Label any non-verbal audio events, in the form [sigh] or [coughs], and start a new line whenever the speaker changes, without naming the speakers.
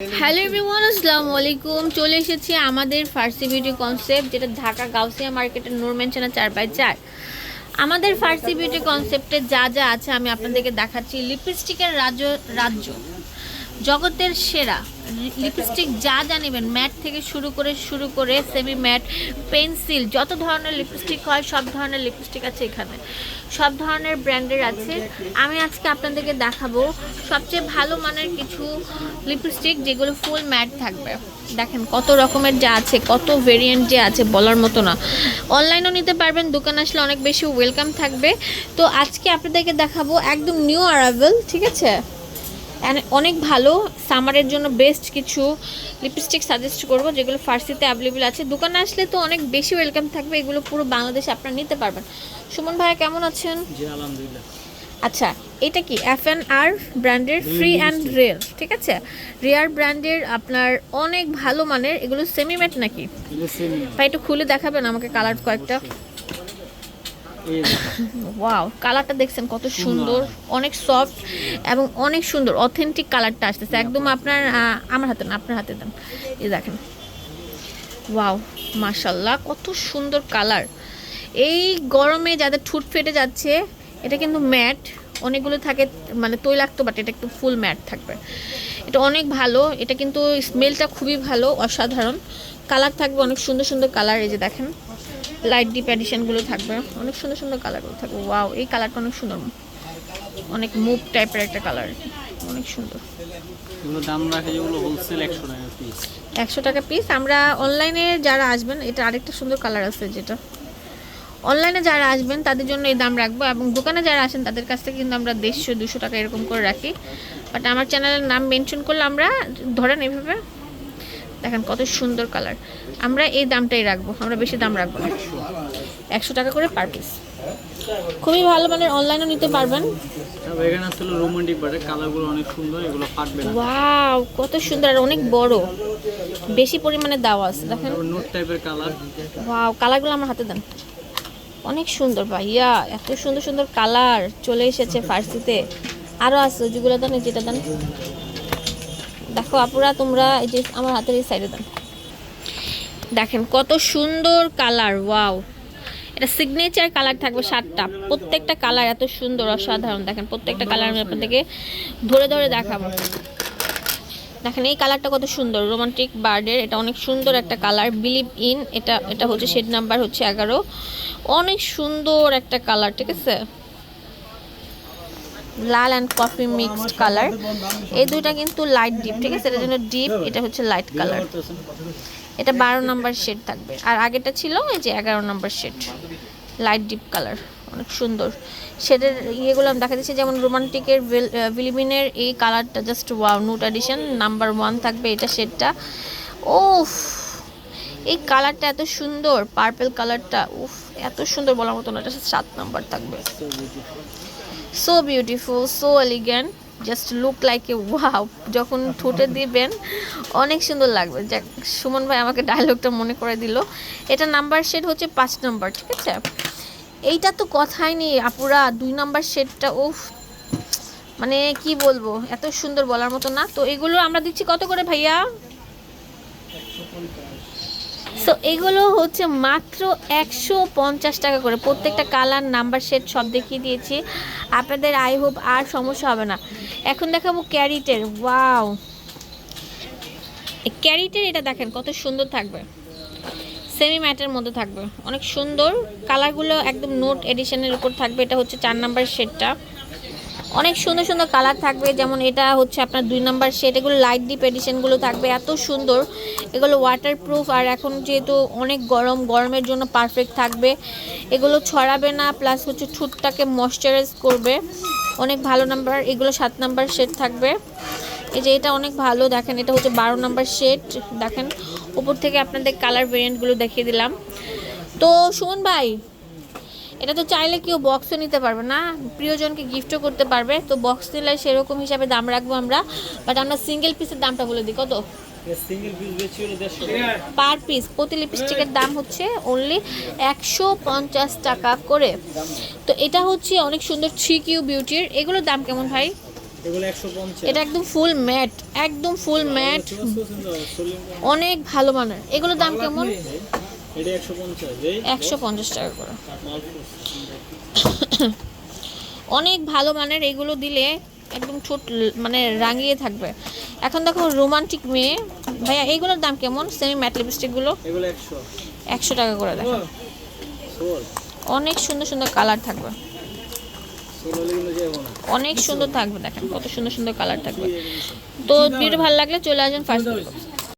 Hello everyone আসসালামু আলাইকুম। চলে এসেছি আমাদের ফার্সি বিউটি কনসেপ্ট যেটা ঢাকা গাউসিয়া মার্কেটের নূর মেনশনে চার বাই চার। আমাদের ফার্সি বিউটি কনসেপ্টে যা যা আছে আমি আপনাদেরকে দেখাচ্ছি। লিপস্টিকের রাজ্য রাজ্য। জগতের সেরা। লিপস্টিক যা যা নেবেন, ম্যাট থেকে শুরু করে শুরু করে সেমি ম্যাট, পেন্সিল, যত ধরনের লিপস্টিক হয়, সব ধরনের লিপস্টিক আছে এখানে। সব ধরনের ব্র্যান্ডের আছে। আমি আজকে আপনাদেরকে দেখাবো সবচেয়ে ভালো মানের কিছু লিপস্টিক যেগুলো ফুল ম্যাট থাকবে। দেখেন কত রকমের যা আছে, কত ভেরিয়েন্ট যে আছে, বলার মতো না। অনলাইনও নিতে পারবেন, দোকান আসলে অনেক বেশি ওয়েলকাম থাকবে। তো আজকে আপনাদেরকে দেখাবো একদম নিউ অ্যারাইভেল ঠিক আছে? অনেক ভালো সামারের জন্য বেস্ট কিছু লিপস্টিক সাজেস্ট করব যেগুলো ফার্সিতে অ্যাভেলেবেল আছে। দোকানে আসলে তো অনেক বেশি ওয়েলকাম থাকবে এগুলো পুরো বাংলাদেশে আপনারা নিতে পারবেন। সুমন ভাইয়া কেমন আছেন? আচ্ছা এটা কি? এফ এন আর ব্র্যান্ডের ফ্রি অ্যান্ড রেয়ার ঠিক আছে? রেয়ার ব্র্যান্ডের আপনার অনেক ভালো মানের এগুলো সেমিমেট নাকি? ভাই একটু খুলে দেখাবেন আমাকে কালার কয়েকটা। ওয়াও কালারটা দেখছেন কত সুন্দর। অনেক সফট এবং অনেক সুন্দর অথেন্টিক কালারটা আসতেছে। একদম আপনার আমার হাতে না আপনার হাতে দেন। এই দেখেন। ওয়াও মাশাল্লাহ কত সুন্দর কালার এই গরমে যাদের ঠুট ফেটে যাচ্ছে এটা কিন্তু ম্যাট অনেকগুলো থাকে মানে তৈলাক্ত বাট এটা একটু ফুল ম্যাট থাকবে। এটা অনেক ভালো এটা কিন্তু স্মেলটা খুবই ভালো অসাধারণ। কালার থাকবে অনেক সুন্দর সুন্দর কালার এই যে দেখেন। লাইট ডিপ অ্যাডিশনগুলো থাকবে। অনেক সুন্দর সুন্দর কালারগুলো থাকবে। ওয়াও এই কালারটা অনেক সুন্দর। অনেক মুভ টাইপের একটা কালার অনেক সুন্দর।
এগুলো দাম রাখে যেগুলো হোলসেল একশো টাকা পিস
একশো টাকা পিস আমরা অনলাইনে যারা আসবেন এটা আরেকটা সুন্দর কালার আছে যেটা। অনলাইনে যারা আসবেন তাদের জন্য এই দাম রাখব এবং দোকানে যারা আসেন তাদের কাছ থেকে কিন্তু আমরা দেড়শো দুশো টাকা এরকম করে রাখি। বাট আমার চ্যানেলের নাম মেনশন করলে আমরা ধরেন এইভাবে দেখেন কত সুন্দর কালার। আমরা এই দামটাই রাখব আমরা বেশি দাম রাখব না। একশো টাকা করে পার পিস খুবই ভালো মানের অনলাইনেও নিতে পারবেন।
তারপর এখানে আসলে রোমান্টিক বাটে কালারগুলো অনেক সুন্দর এগুলো ফাটবে না।
ওয়াও কত সুন্দর আর অনেক বড়। বেশি পরিমাণে দেওয়া আছে দেখেন।
নোট টাইপের কালার
ওয়াও কালারগুলো আমার হাতে দেন। অনেক সুন্দর ভাইয়া এত সুন্দর সুন্দর কালার চলে এসেছে ফার্সিতে আরও আছে যেগুলো দেন যেটা দেন। দেখো আপুরা, তোমরা এই যে আমার হাতের এই সাইডে দেন দেখেন কত সুন্দর কালার ওয়াও এটা সিগনেচার কালার থাকবে সাতটা। প্রত্যেকটা কালার এত সুন্দর, অসাধারণ। দেখেন প্রত্যেকটা কালার আমি আপনাদেরকে ধরে ধরে দেখাবো। দেখেন এই কালারটা কত সুন্দর। রোমান্টিক বার্ডের এটা অনেক সুন্দর একটা কালার বিলিভ ইন এটা এটা হচ্ছে শেড নাম্বার হচ্ছে এগারো। অনেক সুন্দর একটা কালার ঠিক আছে? লাল অ্যান্ড কফি মিক্সড কালার। এই দুইটা কিন্তু লাইট ডিপ ঠিক আছে? এটার জন্য ডিপ এটা হচ্ছে লাইট কালার এটা বারো নাম্বার শেড থাকবে। আর আগেটা ছিল এই যে এগারো number shade light deep colour অনেক সুন্দর। শেডের ইয়েগুলো আমি দেখা দিচ্ছি যেমন রোমান্টিকের ভিলিমিনের এই কালারটা just wow nude edition number one থাকবে এটা শেডটা ওফ এই কালারটা এত সুন্দর পার্পেল কালারটা উফ, এত সুন্দর বলার মতো না, এটা সাত নাম্বার থাকবে। So beautiful so elegant just look like a wow যখন ঠোঁটে দিবেন, অনেক সুন্দর লাগবে। যাক, সুমন ভাই আমাকে ডায়লগটা মনে করে দিল। এটা নাম্বার শেড হচ্ছে পাঁচ নাম্বার ঠিক আছে? এইটা তো কথাই নেই আপুরা, দুই নাম্বার শেডটা উফ। মানে কি বলব, এত সুন্দর বলার মতো না। তো এগুলো আমরা দিচ্ছি কত করে ভাইয়া? সো এগুলো হচ্ছে মাত্র একশো পঞ্চাশ টাকা করে। প্রত্যেকটা কালার নাম্বার সেট সব দেখিয়ে দিয়েছি। আপনাদের আই হোপ আর সমস্যা হবে না। এখন দেখাবো ক্যারিটের। ওয়াও ক্যারিটের এটা দেখেন, কত সুন্দর থাকবে। সেমি ম্যাটের মধ্যে থাকবে। অনেক সুন্দর। কালারগুলো একদম নোট এডিশনের উপর থাকবে। এটা হচ্ছে চার নাম্বার শেডটা অনেক সুন্দর সুন্দর কালার থাকবে, যেমন এটা হচ্ছে আপনার দুই নাম্বার শেড, এগুলো লাইট ডিপ এডিশনগুলো থাকবে, এত সুন্দর। এগুলো ওয়াটারপ্রুফ আর এখন যেহেতু অনেক গরম, গরমের জন্য পারফেক্ট থাকবে। এগুলো ছড়াবে না প্লাস হচ্ছে ঠোঁটটাকে ময়শ্চারাইজ করবে। অনেক ভালো নাম্বার এগুলো সাত নাম্বার শেড থাকবে। এই যে এটা অনেক ভালো, দেখেন এটা হচ্ছে বারো নাম্বার শেড, দেখেন। উপর থেকে আপনাদের কালার ভেরিয়েন্টগুলো দেখিয়ে দিলাম। তো সুমন ভাই এটা তো চাইলে কেউ বক্সও নিতে পারবে না প্রিয়জনকে গিফটও করতে পারবে। তো বক্স নিলে সেরকম হিসাবে দাম রাখব আমরা বাট আমরা সিঙ্গেল পিসের দামটা বলে দিই কত? পার পিস প্রতি লিপস্টিকের দাম হচ্ছে অনলি একশো পঞ্চাশ টাকা করে। তো এটা হচ্ছে অনেক সুন্দর থ্রি কিউ বিউটির এগুলোর দাম কেমন ভাই? এটা একদম ফুল ম্যাট একদম ফুল ম্যাট অনেক ভালো মানের। এগুলোর দাম কেমন?
একশো পঞ্চাশ
টাকা করে। [coughs] অনেক ভালো মানের এগুলো দিলে একদম ঠোঁট ল- মানে রাঙিয়ে থাকবে। এখন দেখো রোমান্টিক মেয়ে। ভাইয়া এইগুলোর দাম কেমন? সেমি ম্যাট লিপস্টিকগুলো
একশো।
টাকা করে দেখো। অনেক সুন্দর সুন্দর কালার থাকবে। অনেক সুন্দর থাকবে দেখেন কত সুন্দর সুন্দর কালার থাকবে। তো ভিডিও ভালো লাগলে চলে আসবেন ফার্স্ট